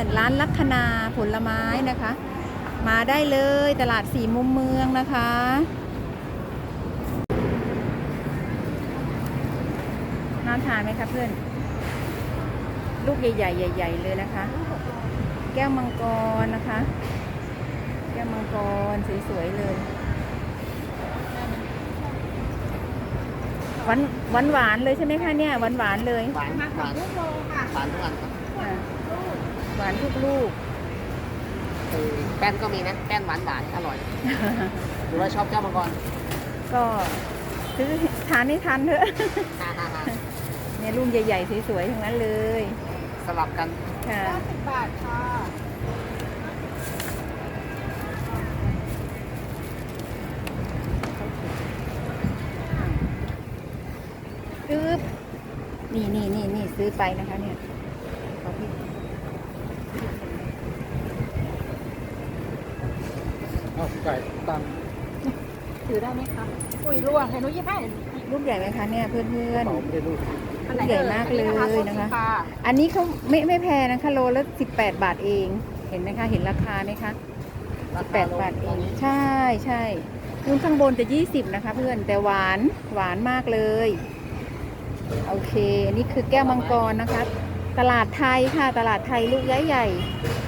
อนๆร้านลัคนาผลไม้นะคะ มาได้เลยตลาดสี่มุมเมืองนะคะ น่าทานไหมคะเพื่อน ลูกใหญ่ๆใหญ่ๆเลยนะคะ แก้วมังกรนะคะ แก้วมังกรสวยๆเลยหวานหวานหวานๆเลยใช่ไหมคะเนี่ยหวานหวานๆเลยหวานหวานหวานทุกอันครับอะ หวานทุกลูกเออแป้นก็มีนะ แป้นหวานหวานอร่อย หรือว่าชอบเจ้ามังกรก็ซื้อทานให้ทันเถอะ ฮ่าฮ่าฮ่าเนี่ยลูกใหญ่ๆสวยๆทั้งนั้นเลยสลับกันค่ะ50บาทค่ะอึ๊บนี่นี่นี่นี่ซื้อไปนะคะเนี่ยขอพี่ เอาไก่ตังถือได้ไหมคะอุ้ยร่วงให้หนุยี่ห้าลูกใหญ่ไหมคะเนี่ยเพื่อนเป๋าไม่ได้รูดๆลูกใหญ่มากเลยนะคะ อันนี้เขาไม่ไม่แพงนะคะโลละ18บาทเอง เห็นไหมคะ เห็นราคาไหมคะ18บาทเอง ใช่ใช่นุ่นข้างบนจะ20นะคะ เพื่อนแต่หวานหวานมากเลย โอเค อันนี้คือแก้วมังกรนะคะ ตลาดไทยค่ะ ตลาดไทยลูกใหญ่ใหญ่ๆ